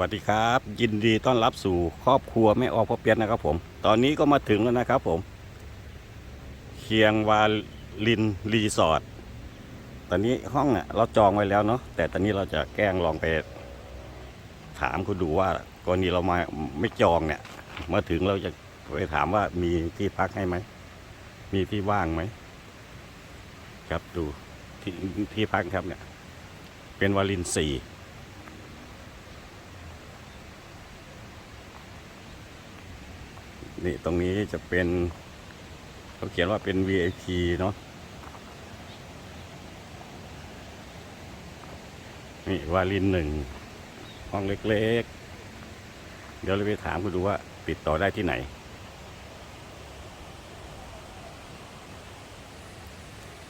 วัสดีครับ ยินดีต้อนรับสู่ครอบครัวแม่ออพ่อเปียนนะครับ ผม ตอนนี้ก็มาถึงแล้วนะครับ ผมเคียงวาลินรีสอร์ทตอนนี้ห้องเนี่ยเราจองไว้แล้วเนาะแต่ตอนนี้เราจะแกล้งลองไป ถามคุณดูว่ากรณีเรามาไม่จองเนี่ยมาถึงเราจะไปถามว่ามีที่พักให้ไหมมีที่ว่างไหมครับดูที่ที่พักครับเนี่ย เป็นวาลินสี่ นี่ตรงนี้จะเป็นเขาเขียนว่าเป็น VIP เนาะนี่วาลินหนึ่งห้องเล็กๆ เดี๋ยวเราไปถามคุณดูว่าติดต่อได้ที่ไหน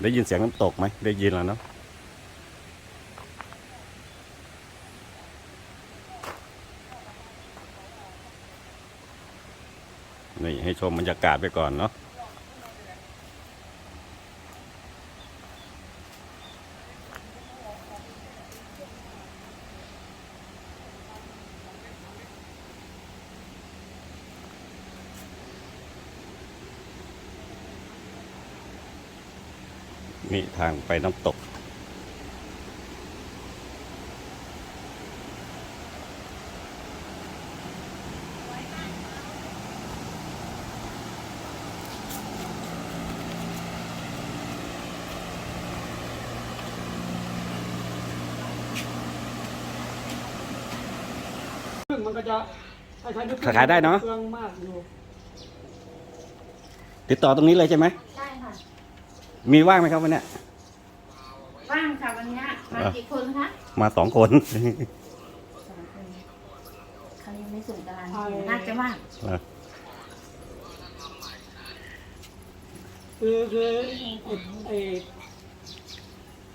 ได้ยินเสียงน้ำตกไหม ได้ยินแล้วเนาะ นี่ให้ชมบรรยากาศไปก่อนเนาะนี่ทางไปน้ำตก ซึ่งมันก็จะถ้าใช้น้ำผึ้ง ขายได้เนอะเปลืองมากอยู่ติดต่อตรงนี้เลยใช่ไหม ได้ค่ะ มีว่างไหมครับวันเนี้ย ว่างค่ะวันเนี้ยมาอะ กี่คนคะมาสองคน สองคนเขายังไม่ส่งการน่าจะว่างคือคือไอไอ้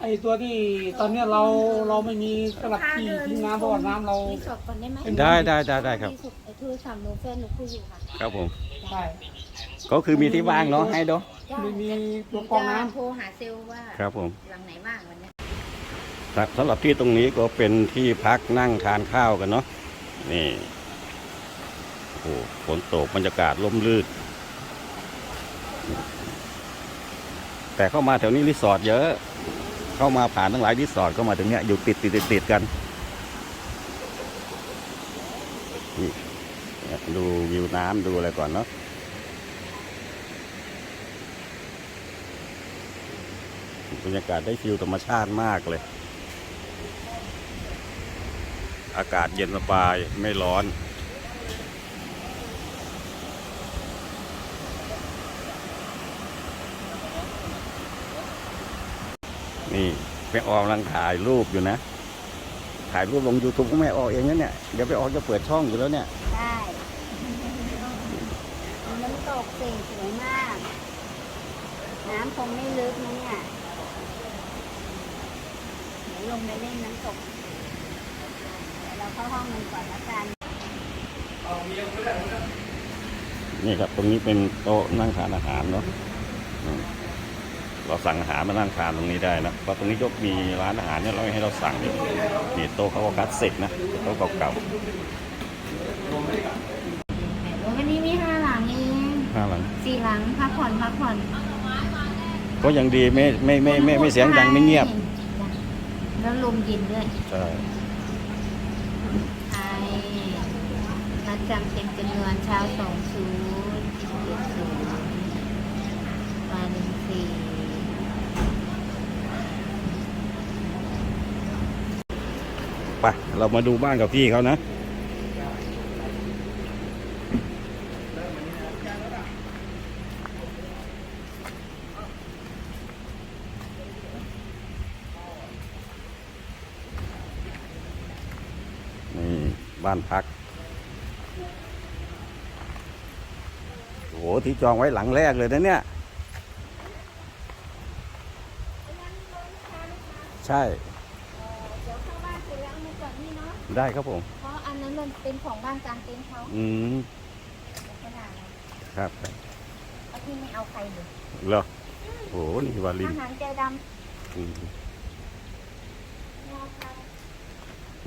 ไอตัวที่ตอนเนี้ยเราเราไม่มีสลับที่ทิ้งน้ำเพราะว่าน้ำเรา รีสอร์ทก่อนได้ไหมได้ได้ได้ได้ครับรีสอร์ทไอ้โทรศัพท์หนูแฟนหนูคุยอยู่ค่ะครับผมใช่ก็คือมีที่ว่างเนาะให้เนาะไม่มีหตันูวกรองจะน้โทรหาเซลล์ว่าครับผม หลังไหนว่างวันเนี้ย ครับสำหรับที่ตรงนี้ก็เป็นที่พักนั่งทานข้าวกันเนาะนี่โอ้โหฝนตกบรรยากาศร่มรื่น แต่เข้ามาแถวนี้รีสอร์ทเยอะ เข้ามาผ่านทั้งหลายรีสอร์ทเข้ามาถึงเนี้ยอยู่ติดติดติดติดกันนี่ดูวิวน้ำดูอะไรก่อนเนาะบรรยากาศได้ฟิลธรรมชาติมากเลย อากาศเย็นสบายไม่ร้อน นี่ แม่ออกกำลังถ่ายรูปอยู่นะ ถ่ายรูปลง YouTube ของแม่ออกเองนะเนี่ย เดี๋ยวไปออกจะเปิดช่องอยู่แล้วเนี่ย ได้น้ำตกสิ่งสวยมาก น้ำคงไม่ลึกนะเนี่ยเดี๋ยวลงไปเล่นน้ำตกเดี๋ยวเราเข้าห้องกันก่อนละกัน นี่ครับ ตรงนี้เป็นโต๊ะนั่งทานอาหารเนาะอืม เราสั่งอาหารมานั่งทานตรงนี้ได้นะเพราะตรงนี้ก็มีร้านอาหารเนี่ยเราให้เราสั่งนี่นี่โต๊ะเขาก็คลาสสิกนะโต๊ะเก่าวันนี้มีห้าหลังเองๆห้าหลังสี่หลังพักผ่อนพักผ่อนก็ยังดีไม่ไม่ไม่ไม่ไม่เสียงดังไม่เงียบ แล้วลมเย็นด้วยใช่ไทยนัดจำเต็มจำนวนเช้าสองศูนย์เจ็ดศูนย์มาหนึ่งสี่ ไปเรามาดูบ้านกับพี่เขานะนี่บ้านพักโอ้โหที่จองไว้หลังแรกเลยนะเนี่ย ใช่ ได้ครับผม เพราะอันนั้นมันเป็นของบ้านกลางเต็นท์เขาอืมเดี๋ยวก็ด่าเราครับเอาที่ไม่เอาใครเลยเหรอโอ้โหนี่วาลินอาหารใจดอืมำไม่เอาใคร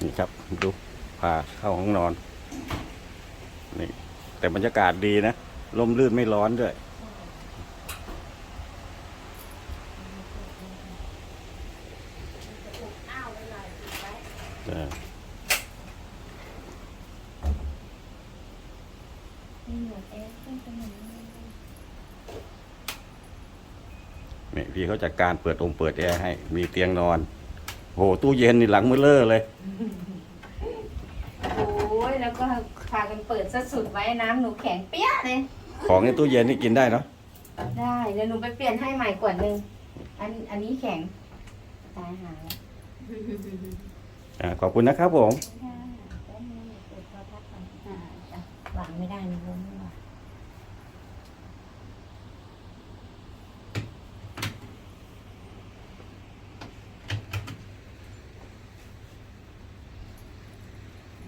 นี่ครับ ดูพาเข้าห้องนอน นี่ แต่บรรยากาศดีนะลมลื่นไม่ร้อนด้วย เออ มีหนูเอ๊ะเป็นขนม นี่พี่ เขาจัดการเปิดองค์เปิดแอร์ให้ มีเตียงนอน โหตู้เย็นนี่หลังมือเลอะเลย โอ้ยแล้วก็พากันเปิดซะสุดไว้น้ำหนูแข็งเปี้ยเลย ของในตู้เย็นนี่กินได้เนาะได้เดี๋ยวหนูไปเปลี่ยนให้ใหม่ขวดหนึ่งอันอันนี้แข็งตายหาแล้วอ่าขอบคุณนะครับผมค่ะแป๊บนึงเปิดโทรทัศน์ก่อนอ่าจ้ะวางไม่ได้นะล้มไม่ไหว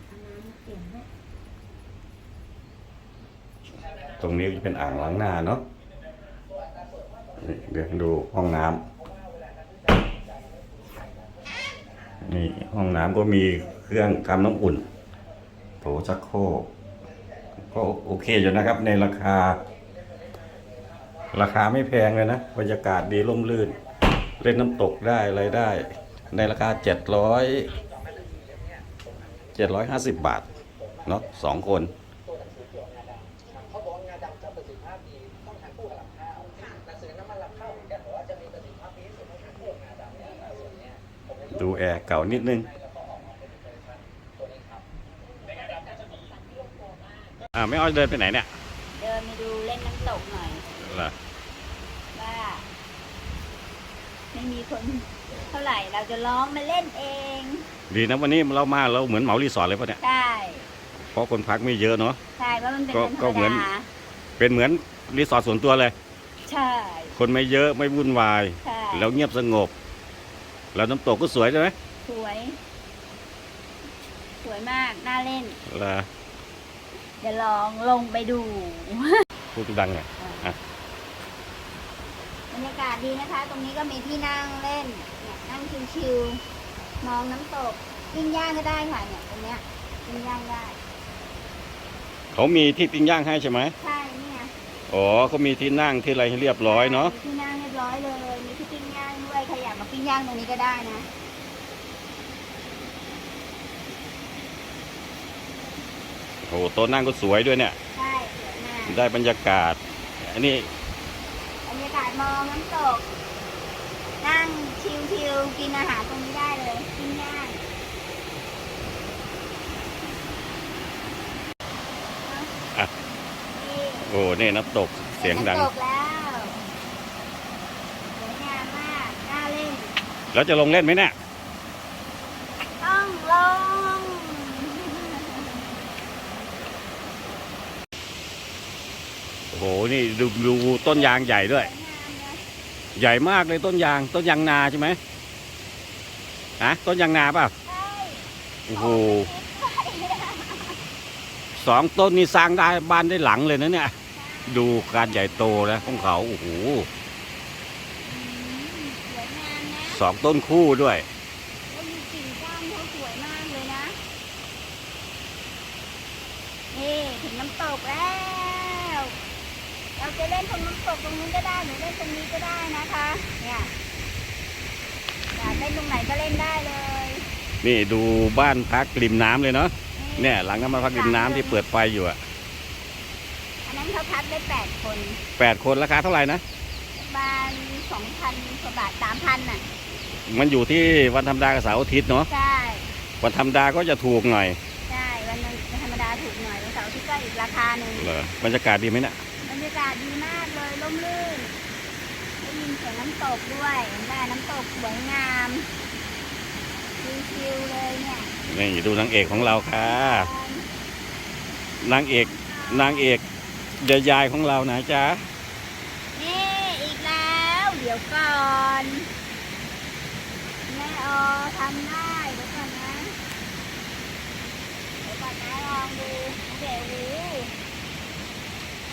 เอาน้ำมาเปลี่ยนให้ ตรงนี้จะเป็นอ่างล้างหน้าเนาะเดี๋ยวดูห้องน้ำนี่ห้องน้ำก็มีเครื่องทำน้ำอุ่น โถชักโครกก็โอเคอยู่นะครับ ในราคา ราคาไม่แพงเลยนะ บรรยากาศดีร่มรื่น เล่นน้ำตกได้อะไรได้ ในราคาเจ็ดร้อยเจ็ดร้อยห้าสิบบาทเนาะสองคน ผมจะดูแอร์เก่านิดนึงตัวนี้ครับอ่าไม่อ้อยเดินไปไหนเนี่ยเดินไปดูเล่นน้ำตกหน่อยเหรอว่าไม่มีคนเท่าไหร่เราจะร้องมาเล่นเอง ดีนะวันนี้เรามาเราเหมือนเหมารีสอร์ทเลยปะเนี่ยใช่เพราะคนพักไม่เยอะเนาะใช่ว่ามันเป็นก็วันธรก็รเหมืมอนดาเป็นเหมือนรีสอร์ทส่วนตัวเลย ใช่ คนไม่เยอะไม่วุ่นวายใช่แล้วเงียบสงบ แล้วน้ำตกก็สวยใช่ไหมสวย สวยมาก น่าเล่น ล่ะเดี๋ยวลองลงไปดู พูดดังหน่อยบรรยากาศดีนะคะ ตรงนี้ก็มีที่นั่งเล่นเนี่ยนั่งชิวๆ มองน้ำตกปิ้งย่างก็ได้ค่ะเนี่ยตรงเนี้ยปิ้งย่างได้ เขามีที่ปิ้งย่างให้ใช่ไหมใช่นี่ไงอ๋อเขามีที่นั่งที่อะไรให้เรียบร้อยเนาะมีที่นั่งเรียบร้อยเลย ยากมาปิ้งย่างตรงนี้ก็ได้นะ โอ้โหโต๊ะนั่งก็สวยด้วยเนี่ย ใช่สวยมากได้บรรยากาศ อันนี้บรรยากาศมองน้ำตก นั่งชิวๆกินอาหารตรงนี้ได้เลยปิ้งย่างอะนี่โอ้นี่น้ำตกเสียงดัง น้ำตกแล้วสวยงามมาก น่าเล่น แล้วจะลงเล่นไหมเนี่ย ต้องลง โอ้โห นี่ดูดูต้นยางใหญ่ด้วยสวยงามนะใหญ่มากเลยต้นยาง ต้นยางนาใช่ไหมฮะต้นยางนาเปล่ะใช่โอ้โหสองต้นนี่สร้างได้บ้านได้หลังเลยนะเนี่ย ดูการใหญ่โตแล้วของเขา โอ้โห อืมสวยงามนะ สองต้นคู่ด้วยแล้วมีกิ่งก้านเขาสวยมากเลยนะนี่ถึงน้ำตกแล้ว เราจะเล่นตรงน้ำตกตรงนู้นก็ได้หรือเล่นตรงนี้ก็ได้นะคะ เนี่ยอยากเล่นตรงไหนก็เล่นได้เลยนี่ดูบ้านพักริมน้ำเลยเนาะเนี่ยหลังน้ำมันพักริมน้ำที่เปิดไฟอยู่อะอันนั้นเขาพักได้แปดคนแปดคนราคาเท่าไหร่นะประมาณสองพันกว่าบาทสามพันน่ะ มันอยู่ที่วันธรรมดากับเสาร์อาทิตย์เนาะใช่ วันธรรมดาก็จะถูกหน่อยใช่ วันนั้นธรรมดาถูกหน่อยวันเสาร์อาที่ก็อีกราคาหนึ่งเหรอบรรยากาศดีไหมเนี่ยบรรยากาศดีมากเลยร่มรื่นได้ยินเสียงน้ำตกด้วยเห็นไหมน้ำตกสวยงามชิวๆเลยเนี่ยนี่ดูนางเอกของเราค่ะ นางเอกนางเอกเดียยายของเรานะจ๊ะนี่อีกแล้ว เดี๋ยวก่อนแม่ ออทำได้เดี๋ยวก่อนนะเดี๋ยวก่อนนะลองดูเดี๋ยวู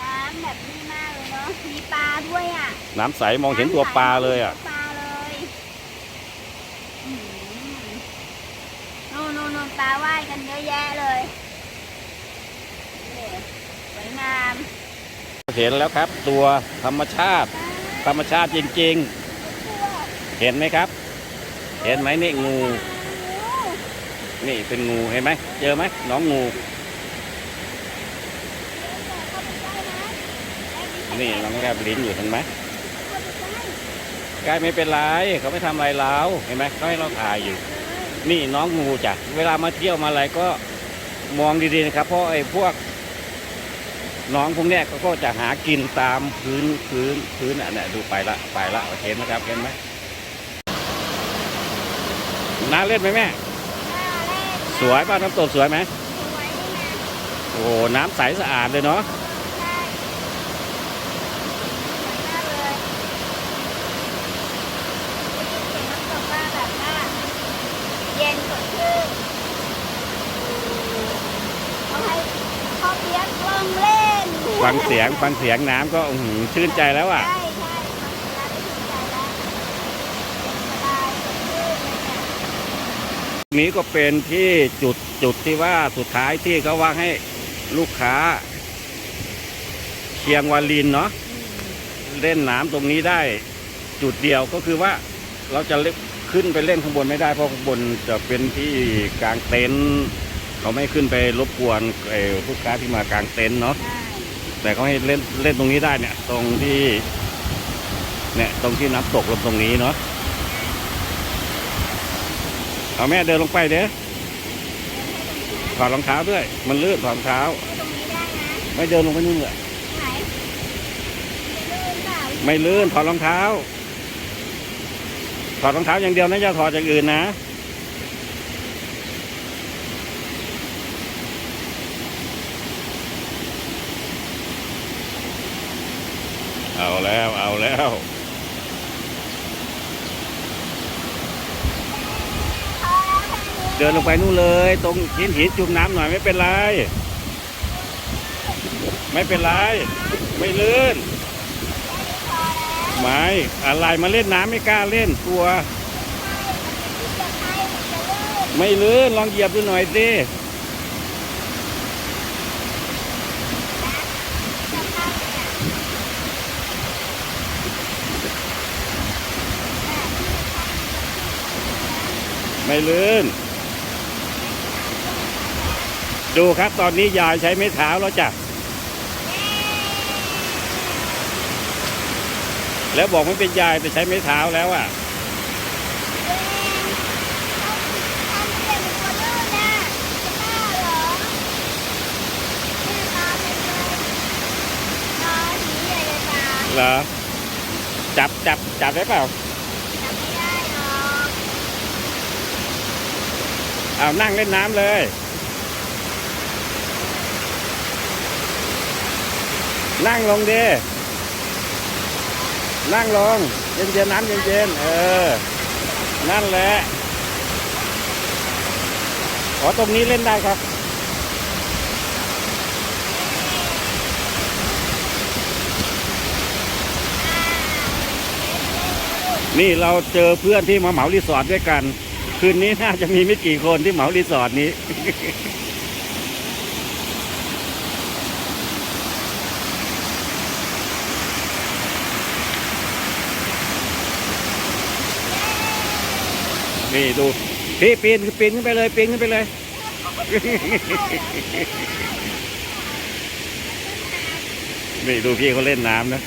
น้ำแบบนี้มากเลยเนาะมีปลาด้วยอะน้ำใสมองเห็นตัวปลาเลยอะปลาเลยอืมโน่นโน่นโน่นปลาว่ายกันเยอะแยะเลยสวยงามเห็นแล้วครับ ตัวธรรมชาติ ธรรมชาติจริงๆ เห็นไหมครับ เห็นไหมนี่งู นี่เป็นงูเห็นไหมเจอไหมน้องงู นี่น้องแกบลิ้นอยู่เห็นไหมกายไม่เป็นไรเขาไม่ทำอะไรเราเห็นไหมเขาให้เราถ่ายอยู่ นี่น้องงูจ้ะเวลามาเที่ยวมาอะไรก็มองดีๆนะครับ เพราะไอ้พวกน้องพวกเนี้ยก็จะหากินตามพื้นพื้นพื้นอะเนี่ยดูไปละไปละเห็นไหมครับเห็นไหม น้าเล่นไหมแม่ สวยป่ะน้ำตกสวยไหมสวยนี่ไงโอ้โหน้ำใสสะอาดเลยเนาะใช่สวยมากเลยได้ยินเสียงน้ำตกว่าแบบว่าเย็นสดชื่นเขาให้พ่อเพียกลงเล่นฟังเสียงฟังเสียงน้ำก็อื้อหือชื่นใจแล้วอะ ใช่ใช่ฟังเวลาได้ชื่นใจแล้วสบายสดชื่นเลยเนี่ยนี้ก็เป็นที่จุดจุดที่ว่าสุดท้ายที่เขาว่าให้ลูกค้าเชียงวาลินเนาะเล่นน้ำตรงนี้ได้ จุดเดียวก็คือว่าเราจะเล่นขึ้นไปเล่นข้างบนไม่ได้เพราะข้างบนจะเป็นที่กลางเต็นท์เขาไม่ขึ้นไปรบกวนเอ่อลูกค้าที่มากลางเต็นท์เนาะใช่แต่เขาให้เล่นเล่นตรงนี้ได้เนี่ย ตรงที่เนี่ยตรงที่น้ำตกลงตรงนี้เนาะ เอาแม่เดินลงไปเด้อถอดรองเท้าด้วย มันลื่นถอดรองเท้า ไม่เดินลงไปนู่นเลยไหนจะลื่นเปล่าไม่ลื่นถอดรองเท้า ถอดรองเท้าอย่างเดียวนะอย่าถอดอย่างอื่นนะเอาแล้วเอาแล้ว พอแล้วแค่นี้ เดินลงไปนู่นเลย ตรงหินหินจุ่มน้ำหน่อยไม่เป็นไร ไม่เป็นไร ไม่ลื่นไม่อะไรมาเล่นน้ำไม่กล้าเล่นกลัว ไม่ลื่นลองเหยียบดูหน่อยสิไม่ลื่น ดูครับตอนนี้ยายใช้ไม้เท้าแล้วจ้ะ แล้วบอกมันเป็นยายแต่ใช้ไม้เท้าแล้วอะทำเสียงตัวลื่นน่ะจะบ้าเหรอเนี่ยตาเป็นเลยตาสีใหญ่เลยตาเหรอจับจับจับได้เปล่าจำไม่ได้หรอกเอานั่งเล่นน้ำเลย นั่งลงดินั่งลง เย็นเย็นๆน้ำเย็นเย็นๆเออ นั่นแหละอ๋อตรงนี้เล่นได้ครับ นี่เราเจอเพื่อนที่มาเหมารีสอร์ทด้วยกัน คืนนี้น่าจะมีไม่กี่คนที่เหมารีสอร์ทนี้ นี่ดูพี่ปีนปีนขึ้นไปเลยปีนขึ้นไปเลย นี่ดูพี่เขาเล่นน้ำนะ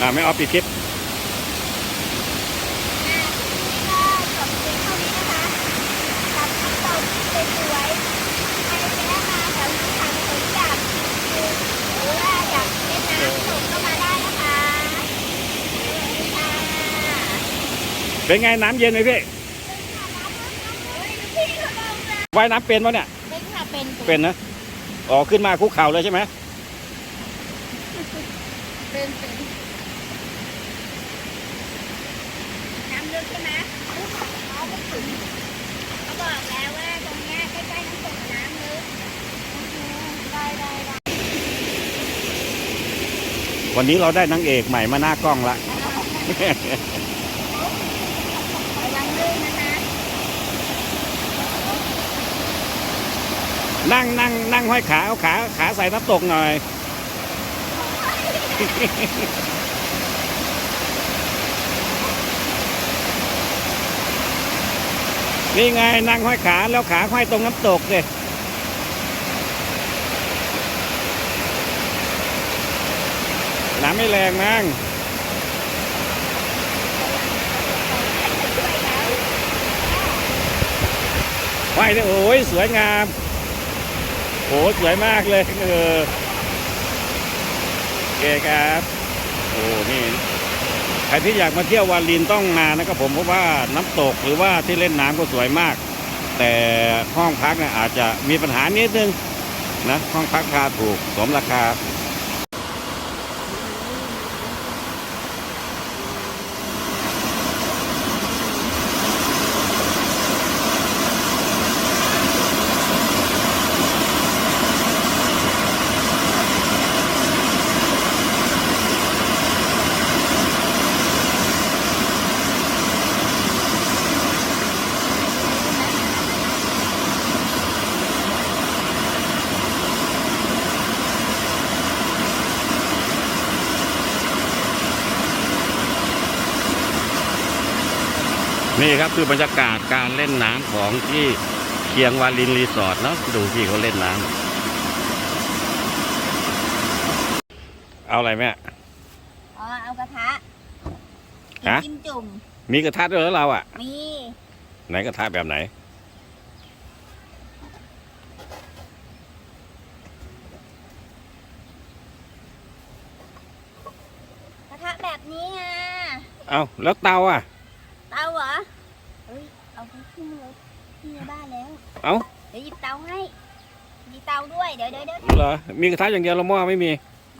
อ่าไม่เอาปิดคลิป ก็จบเพียงเท่านี้นะคะกับน้ำตกสวยๆใครจะได้มาแถวนี้ค่ะผมอยากหรือว่าอยากเล่นน้ำผมก็มาได้นะคะสวัสดีค่ะ เป็นไงน้ำเย็นไหมพี่พี่เขาลงนะว่ายน้ำเป็นปะเนี่ย เป็นค่ะเป็นเป็นนะอ๋อขึ้นมาคุกเข่าเลยใช่ไหมเป็นเป็นน้ำลึกใช่ไหมเขาไม่ถึงเขาบอกแล้วว่าตรงเนี้ยใกล้ๆน้ำตกน้ำลึกได้ได้ได้วันนี้เราได้นางเอกใหม่มาหน้ากล้องละ ได้ ลื่นนะคะ นั่งนั่งนั่งห้อยขาเอาขาขาใส่น้ำตกหน่อยนี่ไงนั่งห้อยขาแล้วขาห้อยตรงน้ำตกเลยน้ำไม่แรงมั้งห้อยเลยโอ้ยสวยงาม โหสวยมากเลยเออโอเคครับโอ้นี่ใครที่อยากมาเที่ยววาลินต้องมานะครับผมเพราะว่าน้ำตกหรือว่าที่เล่นน้ำก็สวยมาก แต่ห้องพักเนี่ยอาจจะมีปัญหานิดนึงนะห้องพักราคาถูกสมราคา นี่ครับคือบรรยากาศการเล่นน้ำของที่เคียงวาลินรีสอร์ทเนาะดูพี่เขาเล่นน้ำเอาอะไรแม่อ๋อเอากระทะฮะจิ้มจุ่มมีกระทะด้วยเหรอเราอะ มี ไหนกระทะแบบไหน กระทะแบบนี้ไงเอาแล้วเตาอะ เตาเหรอเฮ้ย เอาไปขึ้นรถที่ในบ้านแล้ว เอ้าเดี๋ยวหยิบเตาให้มีเตาด้วยเดี๋ยวเดี๋ยวเดี๋ยวเหรอมีกระทะอย่างเดียวแล้วหม้อไม่มี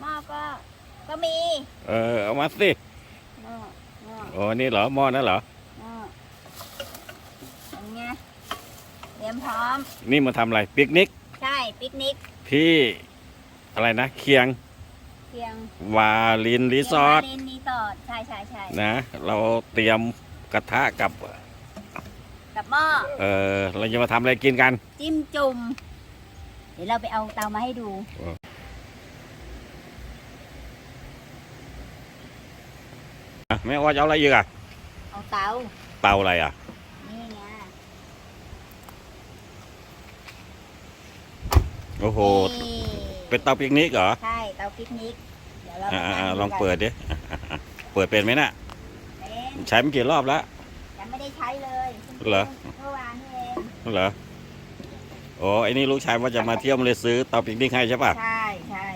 หม้อก็ก็มีเออเอามาสิหม้อหม้อโอ้นี่เหรอหม้อนั่นเหรอหม้อเป็นไงเตรียมพร้อม นี่มาทำอะไรปิกนิกใช่ปิกนิกที่อะไรนะเคียงเพียงวาลินรีสอร์ทเรียนรีสอร์ทใช่ใช่ใช่นะเราเตรียมกระทะกับ กับหม้อเออเราจะมาทำอะไรกินกัน จิ้มจุ่มเดี๋ยวเราไปเอาเตามาให้ดูอะแม่ว่าจะเอาอะไรอีกอะ เอาเตา เตาอะไรอะ นี่ไง โอ้โห นี่เป็นเตาปิกนิกเหรอ ใช่เตาปิกนิก เดี๋ยวเราอ่าไปอ่านั่ลองเปิดดิ เปิดเป็นไหมน่ะ เป็นใช้มากี่รอบแล้ว ยังไม่ได้ใช้เลย เหรอเมื่อวานนี่เองเหรอโอ้ไอ้นี่ลูกชายว่าจะมาเที่ยวมันเลยซื้อเตาปิกนิกให้ใช่ป่ะใช่ใช่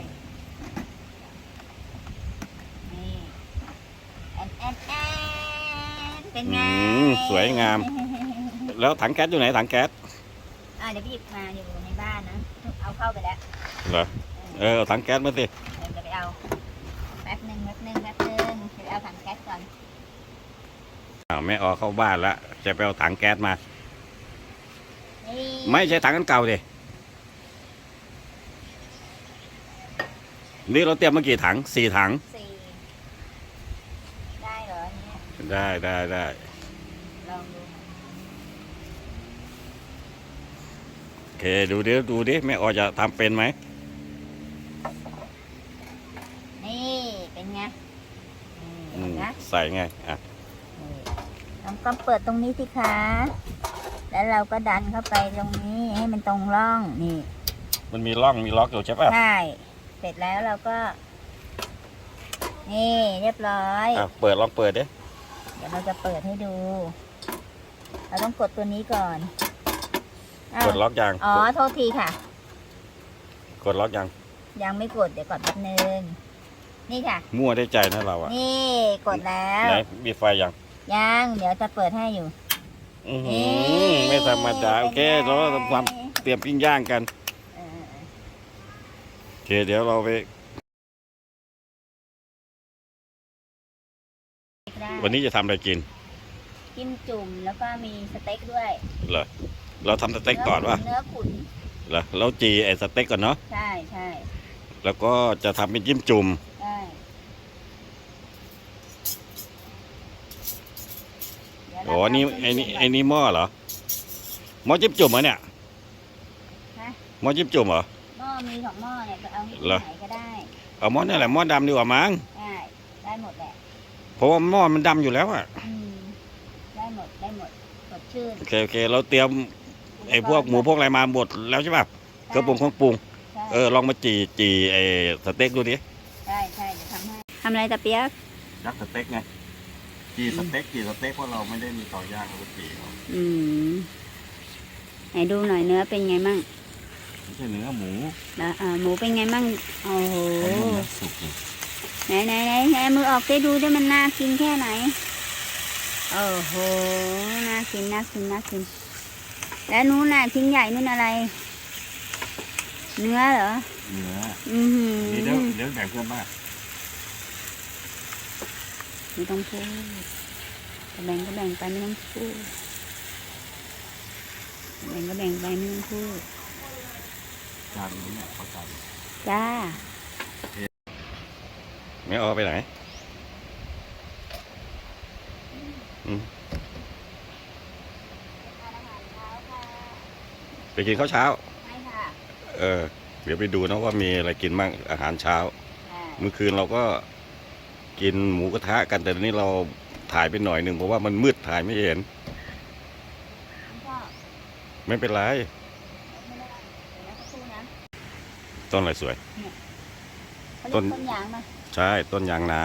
นี่แอนแอนแอนเป็นไงอืมสวยงาม แล้วถังแก๊สอยู่ไหนถังแก๊สอ่าเดี๋ยวพี่หยิบมาอยู่ในบ้านนะ เอาเข้าไปแล้วเหรอเออเอาถังแก๊สมาสิเดี๋ยวจะไปเอา แป๊บหนึ่งแป๊บหนึ่งแป๊บหนึ่งเดี๋ยวไปเอาถังแก๊สก่อน อ้าวแม่ออเข้าบ้านแล้วจะไปเอาถังแก๊สมานี่ไม่ใช่ถังอันเก่าดินี่เราเตรียมมากี่ถังสี่ถัง สี่ได้เหรออันเนี่ยได้ได้ได้ลองดูโอเคดูดิดูดิแม่ออจะทำเป็นไหมนี่เป็นไงนี่อืมนะใส่ไงอะนี่ ลองก็เปิดตรงนี้สิคะ แล้วเราก็ดันเข้าไปตรงนี้ให้มันตรงร่องนี่ มันมีร่องมีล็อกอยู่ใช่ป่ะใช่ เสร็จแล้วเราก็ นี่เรียบร้อย อะเปิดลองเปิดดิเดี๋ยวเราจะเปิดให้ดู เราต้องกดตัวนี้ก่อนอ้าวกดล็อกยังอ๋อ โทษทีค่ะ กดล็อกยังยังไม่กดเดี๋ยวกดแป๊บนึง นี่ค่ะ มั่วได้ใจนะเราอะ นี่กดแล้ว ไหนมีไฟยัง ยังเดี๋ยวจะเปิดให้อยู่ อื้อหือไม่ธรรมดาโอเคเราทำความเตรียมปิ้งย่างกันเออโอเคเดี๋ยวเราไปได้วันนี้จะทำอะไรกินจิ้มจุ่มแล้วก็มีสเต็กด้วยเหรอเราทำสเต็กก่อนวะเนื้อขุนเหรอเราจีไอ้สเต็กก่อนเนาะใช่ใช่แล้วก็จะทำเป็นจิ้มจุ่ม ใช่เดี๋ยวอ๋อนี่ไอ้นี่ไอ้นี่หม้อเหรอหม้อจิ้มจุ่มเหรอเนี่ยฮะหม้อจิ้มจุ่มเหรอหม้อมีสองหม้อเนี่ยไปเอาที่เหรอไหนก็ได้เอาหม้อนี่แหละหม้อดำดีกว่ามั้งได้ได้หมดแหละเพราะว่าหม้อมันดำอยู่แล้วอะอืมได้หมดได้หมดสดชื่นโอเคโอเค เราเตรียมไอ้พวกหมูพวกอะไรมาหมดแล้วใช่ป่ะเครื่องปรุงเครื่องปรุงใช่เออลองมาจีจีไอ้สเต็กดูดิใช่ใช่เดี๋ยวทำให้ทำอะไรตะเปียก ยักษ์สเต็กไง จีสเต็กจีสเต็กเพราะเราไม่ได้มีเตาย่างเราก็จีเอาอืมไหนดูหน่อยเนื้อเป็นไงมั่งไม่ใช่เนื้อหมูแล้วอ่าหมูเป็นไงมั่งโอ้โหเขานุ่มนะสุกเลยไหนไหนไหนไหนมือออกได้ดูได้มันน่ากินแค่ไหนโอ้โหน่ากินน่ากินน่ากินแล้วนู้นน่ะชิ้นใหญ่นู่นอะไร เนื้อเหรอเนื้ออือหืนี่เดี๋ยวอเดี๋ยวแบ่งเพื่อนบ้าง ไม่ต้องพูดจะแบ่งก็แบ่งไปไม่ต้องพูดแบ่งก็แบ่งไปไม่ต้องพูดจานนี้เนี่ยเขาจานจ้าไม่เอาไปไหนอืมไปกินข้าวเช้าไม่ค่ะ เออ เดี๋ยวไปดูนะว่ามีอะไรกินบ้างอาหารเช้า เมื่อคืนเราก็ กินหมูกระทะกันแต่ตอนนี้เราถ่ายไปหน่อยหนึ่งเพราะว่ามันมืดถ่ายไม่เห็นก็ไม่เป็นไรไม่ได้เดี๋ยวนะสักครู่นะต้นอะไรสวยเขาต้เรียนกต้นยางมาใช่ต้นยางนา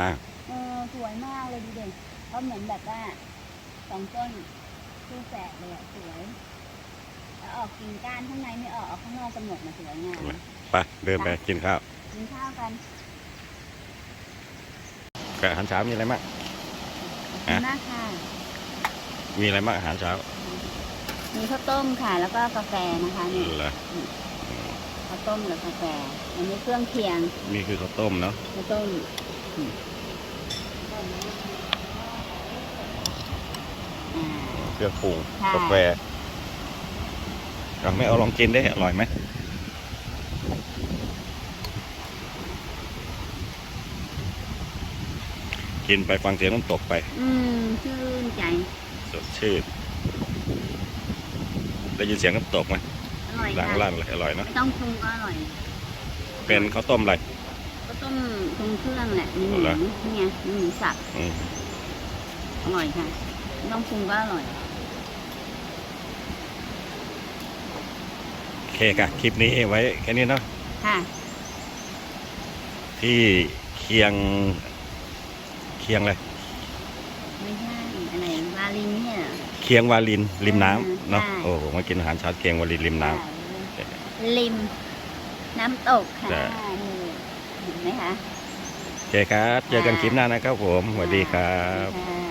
เออสวยมากเลยดูเด่นเขาเหมือนแบบว่าสองต้นคู่แฝดเลยอะสวยแล้วออกกิ่งก้านข้างในไม่ออกออกข้างนอกกำหนดมาสวยงามไปเดินไปกินข้าวกินข้าวกัน กับอาหารเช้ามีอะไรบ้างขอบคุณมากค่ะ มีอะไรบ้างอาหารเช้ามีข้าวต้มค่ะ แล้วก็กาแฟนะคะนี่เหรอข้าวต้มหรือกาแฟ อันนี้เครื่องเคียงนี่คือข้าวต้มเนาะข้าวต้มอืมอ่า เครื่องปรุงค่ะ กาแฟเอาไม่เอาลองกินได้อร่อยไหม กินไปฟังเสียงน้ำตกไป อืมชื่นใจ สดชื่น ได้ยินเสียงน้ำตกไหมอร่อยดังค่ะลั่นเลยอร่อยเนาะไม่ต้องปรุงก็อร่อย เป็นข้าวต้มอะไรก็ต้มปรุงเครื่องแหละมีหมูเหรอนี่ไงมีหมูสับอืมอร่อยค่ะไม่ต้องปรุงก็อร่อย โอเคค่ะคลิปนี้ไว้แค่นี้เนาะค่ะ ที่เคียงเคียงอะไรไม่ใช่อะไรวาลินเนี่ยเหรอเคียงวาลินริมน้ำเนาะใช่โอ้โหมากินอาหารเช้าเคียงวาลินริมน้ำใช่ริม น้ำตกค่ะใช่นี่เห็นไหมคะโอเคครับเจอกันคลิปหน้านะครับผมสวัสดีครับค่ะ